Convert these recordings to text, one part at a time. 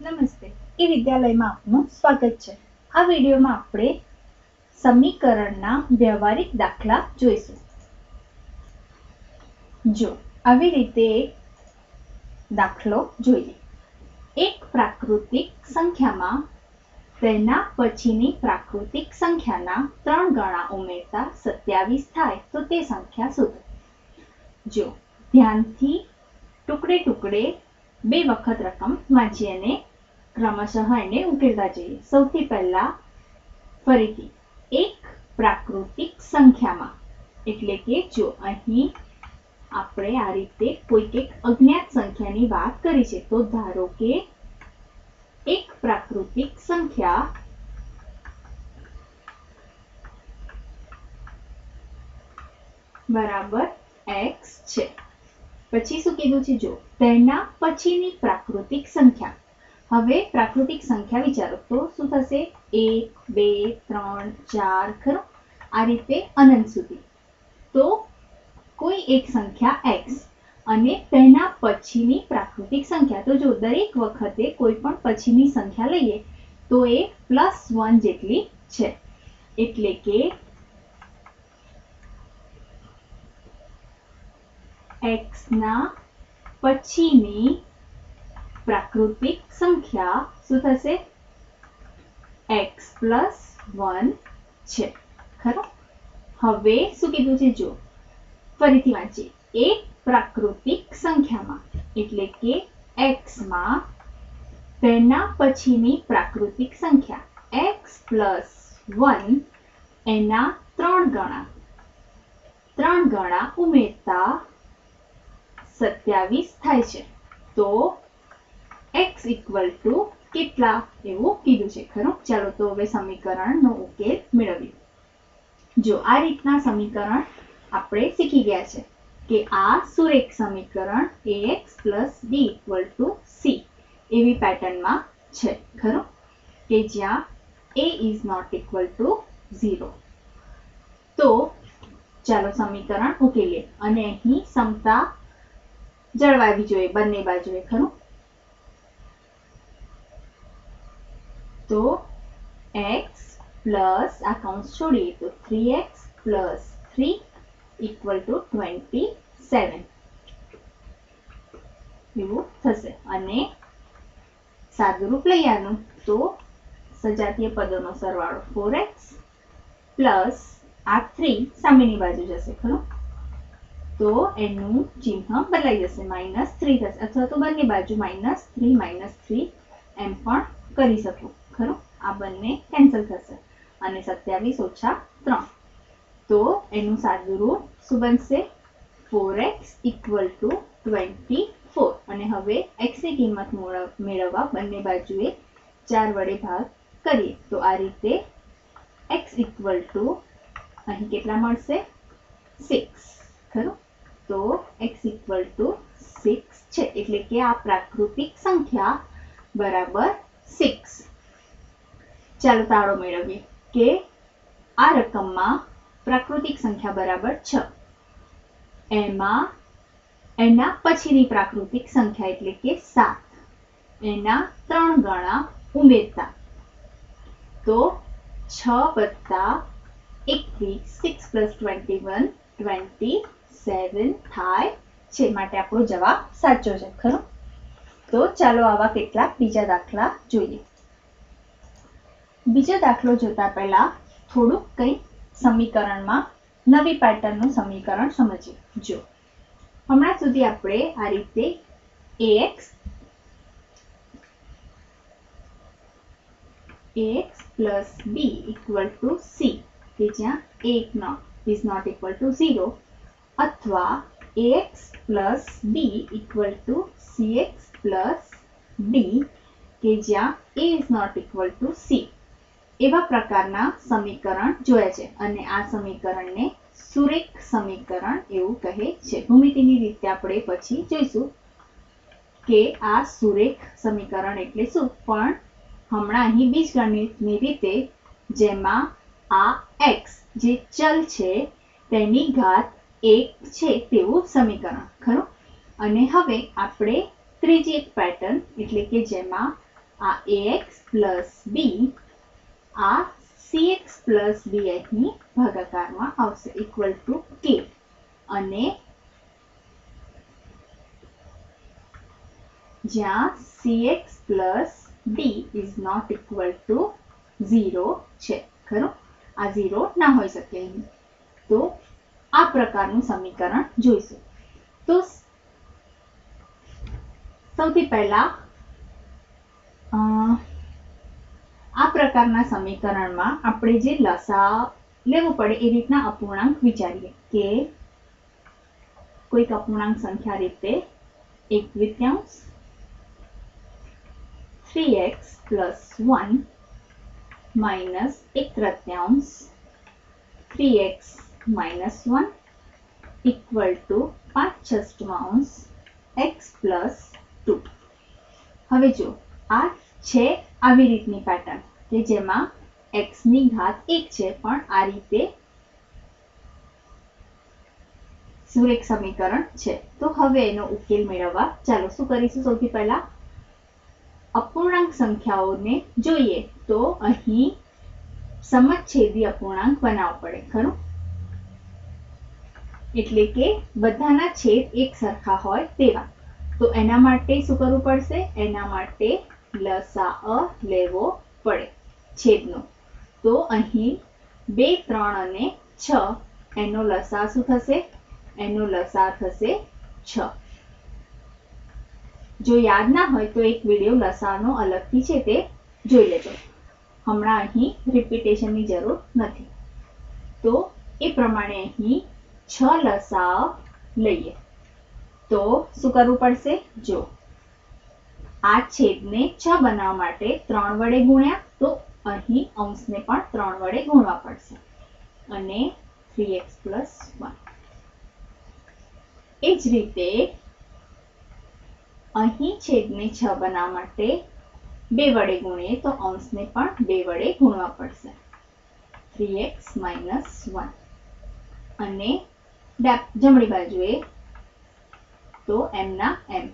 નમસ્તે. એ વિદ્યાલયમાં આપનું સ્વાગત છે. આ વિડીયોમાં આપણે સમીકરણના વ્યવહારિક દાખલા જોઈશું. જો, આવી રીતે દાખલો જોઈએ. એક પ્રાકૃતિક સંખ્યામાં તેના પછીની પ્રાકૃતિક સંખ્યાના ત્રણ ગણા ઉમેરતા સત્યાવીસ થાય તો તે સંખ્યા શોધો. જો, ધ્યાનથી ટુકડે ટુકડે બે વખત રકમ વાંચી અને ક્રમશઃ એને ઉકેલતા જઈએ. સૌથી પહેલા ફરીથી એક પ્રાકૃતિક સંખ્યામાં. એટલે કે જો અહીં આપણે આ રીતે કોઈક એક અજ્ઞાત સંખ્યાની વાત કરી છે, તો ધારો કે એક પ્રાકૃતિક સંખ્યા બરાબર એક્સ છે. પછી શું કીધું છે જો, તેના પછીની પ્રાકૃતિક સંખ્યા. હવે પ્રાકૃતિક સંખ્યા વિચારો. તો શું થશે? એક, બે, ત્રણ, ચાર, ખરો? આ રીતે અનંત સુધી. તો કોઈ એક સંખ્યા x અને તેના પછીની પ્રાકૃતિક સંખ્યા. તો જો દરેક વખતે કોઈ પણ પછીની સંખ્યા લઈએ, તો એ પ્લસ વન જેટલી છે. એટલે કે x ના પછીની પ્રાકૃતિક સંખ્યા શું થશે? X પ્લસ વન છે. ખરો? હવે શું કીધું છે? જો, ફરીથી વાંચીએ. એક પ્રાકૃતિક સંખ્યામાં, એટલે કે x માં તેના પછીની પ્રાકૃતિક સંખ્યા. X પ્લસ વન એના ત્રણ ગણા. ત્રણ ગણા ઉમેરતા સત્યાવીસ થાય છે. તો એક્સ ઇક્વલ ટુ કેટલા? એવું કીધું છે, ખરું? ચાલો તો હવે સમીકરણનો ઉકેલ મેળવીએ. જો આ રીતના સમીકરણ આપણે શીખી ગયા છે કે આ સુરેખ સમીકરણ x plus d equal to c એવી પેટર્નમાં છે, ખરું? કે જ્યાં a is not equal to zero તો ચાલો સમીકરણ ઉકેલીએ. અને અહીં સમતા જળવાવી જોઈએ, બંને બાજુએ, ખરું? તો એક્સ પ્લસ આ કૌંસ છોડીએ, તો three x plus three equal to twenty seven એવું થશે. અને સાદુરૂપ લઈ આનું. તો સજાતીય પદોનો સરવાળો ફોર એક્સ પ્લસ આ થ્રી સામેની બાજુ જશે, ખરું? તો એનું ચિહ્ન બદલાઈ જશે. માઇનસ થ્રી થશે. અથવા તો બંને બાજુ માઇનસ થ્રી માઇનસ થ્રી એમ પણ કરી શકું. ખરું? આ બંને કેન્સલ થશે. અને સત્યાવીસ ઓછા ત્રણ. તો એનું સાદું રૂપ શું બનશે? Four x equal to twenty four અને હવે એક્સની કિંમત મેળવવા બંને બાજુએ ચાર વડે ભાગ કરીએ. તો આ રીતે એક્સ ઇક્વલ ટુ અહીં કેટલા મળશે? સિક્સ ખરું? તો x ઇક્વલ ટુ સિક્સ છે. એટલે કે આ પ્રાકૃતિક સંખ્યા બરાબર સિક્સ ચાલો તાળો મેળવીએ કે આ રકમમાં પ્રાકૃતિક સંખ્યા બરાબર છ. એમાં, એના પછીની પ્રાકૃતિક સંખ્યા એટલે કે સાત. એના ત્રણ ગણા ઉમેરતા. તો છ વત્તા એકવીસ six plus twenty one twenty seven થાય છે. માટે આપણો જવાબ સાચો છે. ખરો? તો ચાલો આવા કેટલાક બીજા દાખલા જોઈએ. બીજો દાખલો જોતા પહેલા થોડુંક કંઈ સમીકરણમાં નવી પેટર્નનું સમીકરણ સમજીએ. જો હમણાં સુધી આપણે આ રીતે x ax plus b equal to c, કે જ્યાં એક not is not equal to zero અથવા ax plus b equal to cx plus d, કે જ્યાં a is not equal to c. એવા પ્રકારના સમીકરણ જોયા છે અને આ સમીકરણને સુરેખ સમીકરણ એવું કહે છે. ભૂમિતિની રીતે આપણે પછી જોઈશું કે આ સુરેખ સમીકરણ એટલે શું? પણ હમણાં અહીં બીજગણિતની રીતે જેમાં આ x જે ચલ છે તેની ઘાત એક છે તેવું સમીકરણ, ખરું? અને હવે આપણે ત્રીજી એક પેટર્ન એટલે કે જેમાં આ એક્સ પ્લસ બી આ cx પ્લસ બી અહીં ભાગાકારમાં આવશે ઇક્વલ ટુ કે અને જ્યાં cx plus d is not equal to zero છે, ખરું? આ ઝીરો ના હોઈ શકે તો આ પ્રકારનું સમીકરણ જોઈશું. તો સૌથી પહેલા આ પ્રકારના સમીકરણમાં આપણે જે લસા લેવું પડે એ રીતના અપૂર્ણાંક વિચારીએ કે કોઈક અપૂર્ણાંક સંખ્યા રીતે એક દ્વિત્યાંશ three x plus one minus એક તૃત્યાંશ three x minus one equal to પાંચ છષ્ટમાંશ એક્સ પ્લસ ટુ હવે જો, આ છે આવી રીતની પેટર્ન કે જેમાં એક્સની ઘાત એક છે, પણ આ રીતે સુરેખ સમીકરણ છે. તો હવે એનો ઉકેલ મેળવવા ચાલો, શું કરીશું? સૌથી પહેલા અપૂર્ણાંક સંખ્યાઓને જોઈએ. તો અહીં સમછેદી અપૂર્ણાંક બનાવવો પડે, ખરું? એટલે કે બધાના છેદ એક સરખા હોય તેવા. તો એના માટે શું કરવું પડશે? એના માટે લસા લેવો પડે છેદનો. તો અહીં બે, ત્રણ અને છ, એનો લસા શું થશે? એનો લસા થશે છ. જો યાદ ના હોય તો એક વીડિયો લસાનો અલગથી છે તે જોઈ લેજો. હમણાં અહીં રિપીટેશનની જરૂર નથી. તો એ પ્રમાણે અહીં છ લસા લઈએ. તો શું કરવું પડશે? જો આ છેદને છ બનાવવા માટે ત્રણ વડે ગુણ્યા, તો અહીં અંશને પણ ત્રણ વડે ગુણવા પડશે. અને થ્રી એક્સ પ્લસ વન. એ જ રીતે અહીં છેદને છ બનાવવા માટે બે વડે ગુણીએ, તો અંશને પણ બે વડે ગુણવા પડશે. Three x minus one. અને જમણી બાજુએ, તો એમના એમ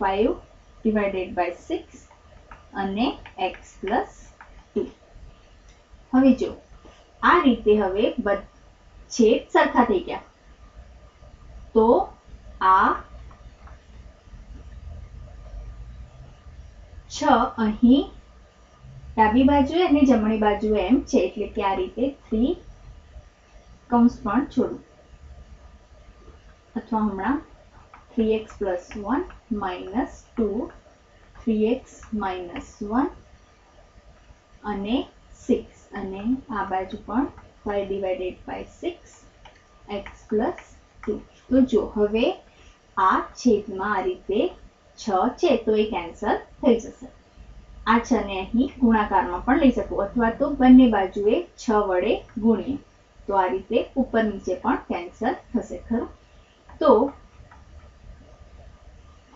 ફાઈવ ડિવાઇડેડ બાય સિક્સ અને એક્સ પ્લસ ટુ હવે જો, આ રીતે હવે છેદ સરખા થઈ ગયા. તો આ છ અહીં ડાબી બાજુએ અને જમણી બાજુએ એમ છે, એટલે કે આ રીતે થ્રી કૌંસ પણ છોડું. અથવા હમણાં three x plus one minus two three x minus one અને સિક્સ અને આ બાજુ પણ five divided by six x plus two તો જો હવે આ છેદમાં આ રીતે છ છે તો એ કેન્સલ થઈ જશે આ છ ને અહીં ગુણાકારમાં પણ લઈ શકું અથવા તો બંને બાજુએ છ વડે ગુણીએ તો આ રીતે ઉપર નીચે પણ કેન્સલ થશે ખરું તો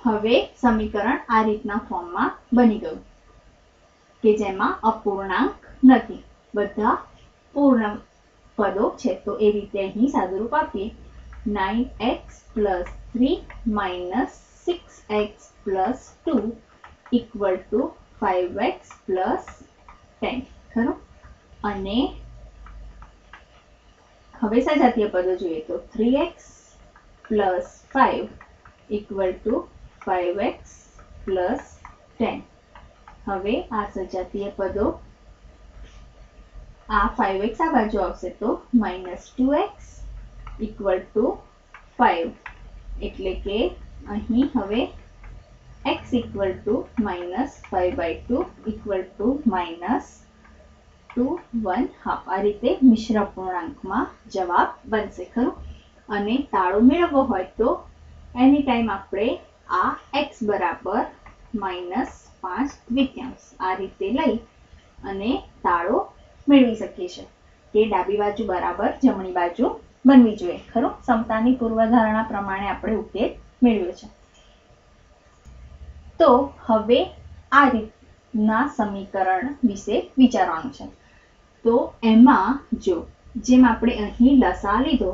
હવે સમીકરણ આ રીતના ફોર્મમાં બની ગયું કે જેમાં અપૂર્ણાંક નથી. બધા પૂર્ણ પદો છે. તો એ રીતે અહીં સાદુરૂપ આપીએ. Nine x plus three minus six x plus two equal to five x plus ten ખરું? અને હવે સજાતીય પદો જોઈએ તો three x plus five equal to five x plus હવે આ સજાતીય પદો, આ ફાઇવ એક્સ આ બાજુ આવશે તો minus two x equal to five એટલે કે અહીં હવે x equal to minus five by two equal to minus two one half આ રીતે મિશ્ર પૂર્ણાંકમાં જવાબ બનશે, ખરું? અને તાળો મેળવવો હોય તો એની ટાઈમ આપણે આ x બરાબર માઇનસ પાંચ દ્વિત્યાંશ આ રીતે લઈ અને તાળો મેળવી શકીએ છીએ. કે ડાબી બાજુ બરાબર જમણી બાજુ બનવી જોઈએ. ખરું? સમતાની પૂર્વધારણા પ્રમાણે આપણે ઉકેલ મેળવ્યો છે. તો હવે આ રીતના સમીકરણ વિશે વિચારવાનું છે. તો એમાં જો જેમ આપણે અહીં લસા લીધો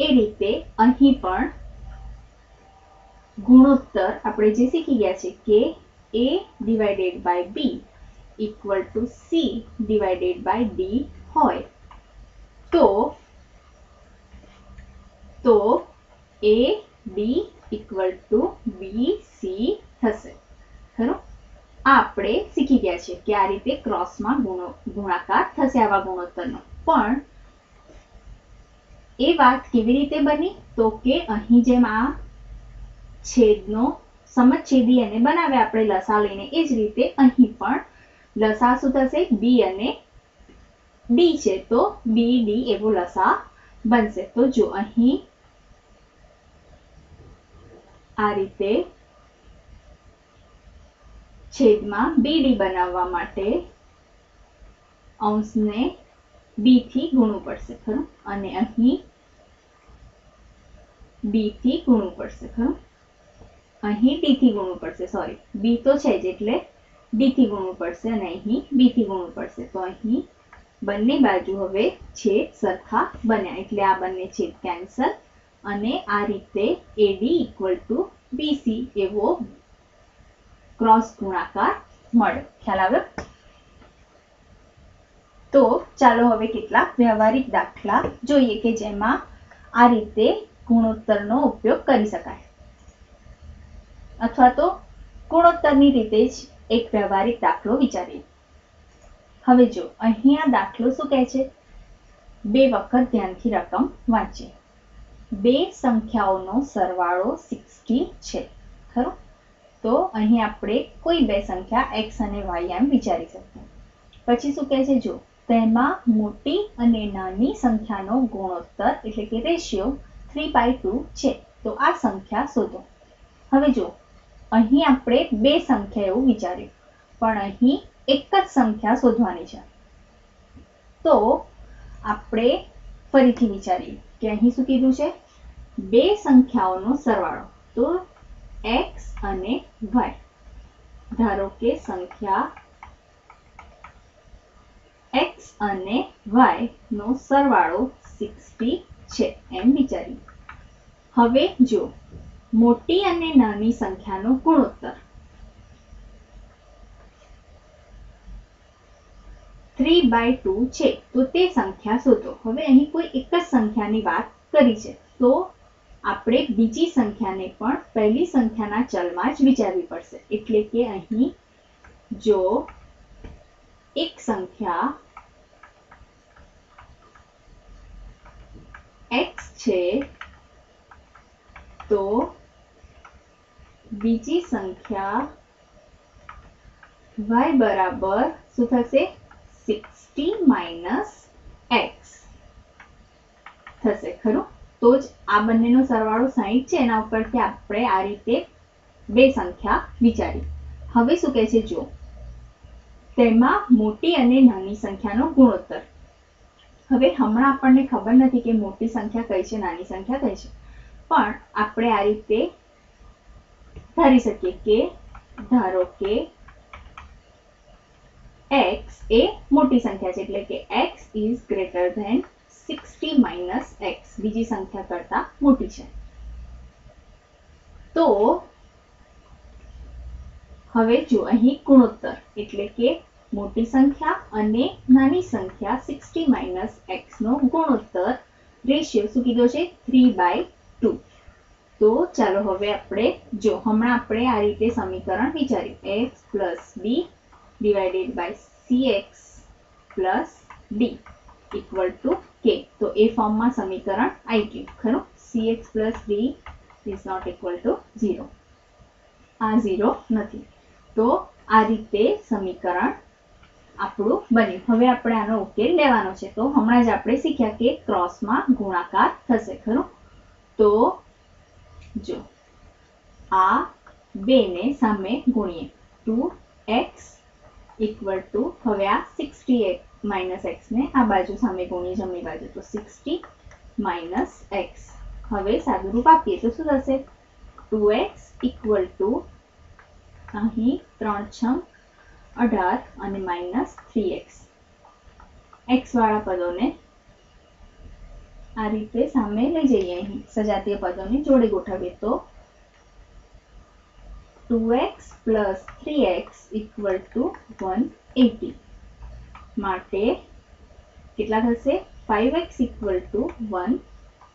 એ રીતે અહીં પણ ગુણોત્તર આપણે જે શીખી ગયા છે કે a divided by b equal to c divided by d હોય. તો તો a d equal to b c થશે. ખરું? આપણે શીખી ગયા છે કે આ રીતે ક્રોસમાં ગુણો, ગુણાકાર થશે આવા ગુણોત્તરનો. પણ એ વાત કેવી રીતે બની? તો કે અહીં જેમ આ છેદનો સમછેદી એને બનાવે, આપણે લસા લઈને એ જ રીતે અહીં પણ લસા શું થશે? બી અને ડી છે. તો બી ડી એવો લસા બનશે. તો જો અહીં આ રીતે છેદમાં બી ડી બનાવવા માટે અંશને બી થી ગુણવું પડશે, ખરું? અને અહીં બી થી ગુણવું પડશે, ખરું? અહીં ડી થી ગુણવું પડશે સોરી બી તો છે જ એટલે ડી થી ગુણવું પડશે અને અહીં બી થી ગુણવું પડશે. તો અહીં બંને બાજુ હવે છેદ સરખા બન્યા. એટલે આ બંને છેદ કેન્સલ અને આ રીતે a d equal to b c એવો ક્રોસ ગુણાકાર મળે ખ્યાલ આવ્યો? તો ચાલો હવે કેટલાક વ્યવહારિક દાખલા જોઈએ કે જેમાં આ રીતે ગુણોત્તરનો ઉપયોગ કરી શકાય. અથવા તો ગુણોત્તરની રીતે જ એક વ્યવહારિક દાખલો વિચારીએ. હવે જો અહીં આ દાખલો શું કહે છે? બે વખત ધ્યાનથી રકમ વાંચીએ બે સંખ્યાઓનો સરવાળો સિક્સટી છે. ખરું? તો અહીં આપણે કોઈ બે સંખ્યા એક્સ અને વાય એમ વિચારી શકીએ. પછી શું કહે છે? જો તેમાં મોટી અને નાની સંખ્યાનો ગુણોત્તર એટલે કે રેશિયો થ્રી બાય ટુ છે. તો આ સંખ્યા શોધો. હવે જો અહીં આપણે બે સંખ્યા એવું વિચાર્યું. પણ અહીં એક જ સંખ્યા શોધવાની છે. તો આપણે ફરીથી વિચારીએ કે અહીં શું કીધું છે? બે સંખ્યાઓનો સરવાળો. તો એક્સ અને વાય ધારો કે સંખ્યા એક્સ અને વાય નો સરવાળો સિક્સટી છે એમ વિચારીએ. હવે જો મોટી અને નાની સંખ્યાનો ગુણોત્તર. થ્રી બાય ટુ છે, તો તે સંખ્યા શોધો. હવે અહીં કોઈ એક જ સંખ્યાની વાત કરી છે. તો આપણે બીજી સંખ્યાને પણ પહેલી સંખ્યાના ચલમાં જ વિચારવી પડશે. એટલે કે અહીં જો એક સંખ્યા એક્સ છે, તો બીજી સંખ્યા વાય બરાબર શું થશે? સિક્સટી માઇનસ એક્સ થશે, ખરું? તો જ આ બંનેનો સરવાળો સાહીઠ છે, એના ઉપરથી આપણે આ રીતે બે સંખ્યા વિચારી. હવે શું કહે છે જો તેમાં મોટી અને નાની સંખ્યાનો ગુણોત્તર. હવે હમણાં આપણને ખબર નથી કે મોટી સંખ્યા કઈ છે, નાની સંખ્યા કઈ છે. પણ આપણે આ રીતે ધારી શકીએ કે ધારો કે x એ મોટી સંખ્યા છે, એટલે કે x is greater than sixty minus x બીજી સંખ્યા કરતા મોટી છે. તો હવે જો અહીં ગુણોત્તર એટલે કે મોટી સંખ્યા અને નાની સંખ્યા સિક્સટી માઇનસ એક્સનો ગુણોત્તર રેશિયો શું કીધો છે? થ્રી બાય ટુ તો ચાલો હવે આપણે જો હમણાં આપણે આ રીતે સમીકરણ વિચાર્યું. X plus b divided by c x plus d equal to કે તો એ ફોર્મમાં સમીકરણ આવી ગયું. ખરું? C x plus d is not equal to zero આ ઝીરો નથી. તો આ રીતે સમીકરણ આપણું બન્યું. હવે આપણે આનો ઉકેલ લેવાનો છે. તો હમણાં જ આપણે શીખ્યા કે ક્રોસમાં ગુણાકાર થશે, ખરું? તો જો, આ બેને સામે ગુણીએ. ટુ એક્સ ઇક્વલ ટુ, હવે આ સિક્સટી માઇનસ એક્સને આ બાજુ સામે ગુણીએ જમણી બાજુ. તો સિક્સટી માઇનસ એક્સ. હવે સાદુરૂપ આપીએ તો શું થશે? ટુ એક્સ ઇક્વલ ટુ અહીં ત્રણ છમ, અઢાર અને માઇનસ થ્રી એક્સ એક્સ વાળા પદોને આ રીતે સામે લઈ જઈએ અહીં. સજાતીય પદોને જોડે ગોઠવીએ તો two x plus three x equal to one eighty માટે કેટલા થશે? Five x equal to one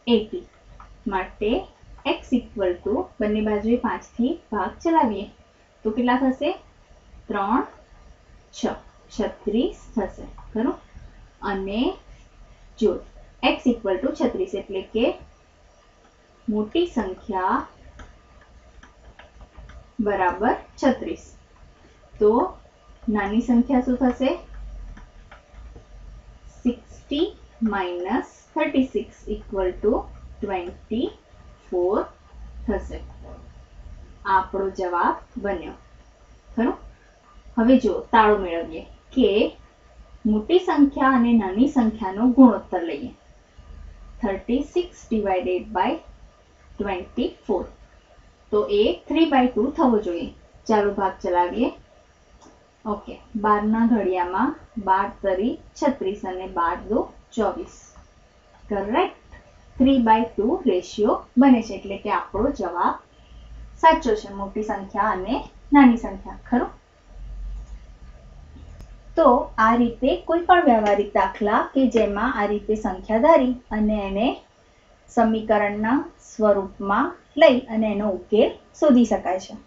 eighty માટે એક્સ ઇક્વલ ટુ બંને બાજુએ પાંચથી ભાગ ચલાવીએ. તો કેટલા થશે? ત્રણ છત્રીસ થશે. ખરું? અને જો એક્સ ઇક્વલ ટુ છત્રીસ એટલે કે મોટી સંખ્યા બરાબર છત્રીસ. તો નાની સંખ્યા શું થશે? Sixty minus thirty six equal to twenty four થશે. આપણો જવાબ બન્યો. ખરું? હવે જો તાળો મેળવીએ કે મોટી સંખ્યા અને નાની સંખ્યાનો ગુણોત્તર લઈએ. Thirty six divided by twenty four તો એ થ્રી બાય ટુ થવો જોઈએ. ચાલો ભાગ ચલાવીએ. ઓકે, બારના ઘડિયામાં બાર તરી છત્રીસ અને બાર દો ચોવીસ. Correct three by two ratio બને છે. એટલે કે આપણો જવાબ સાચો છે, મોટી સંખ્યા અને નાની સંખ્યા, ખરું? તો આ રીતે કોઈ પણ વ્યવહારિક દાખલા કે જેમાં આ રીતે સંખ્યા ધારી અને એને સમીકરણના સ્વરૂપમાં લઈ અને એનો ઉકેલ શોધી શકાય છે.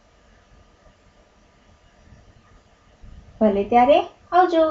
ભલે ત્યારે આવજો.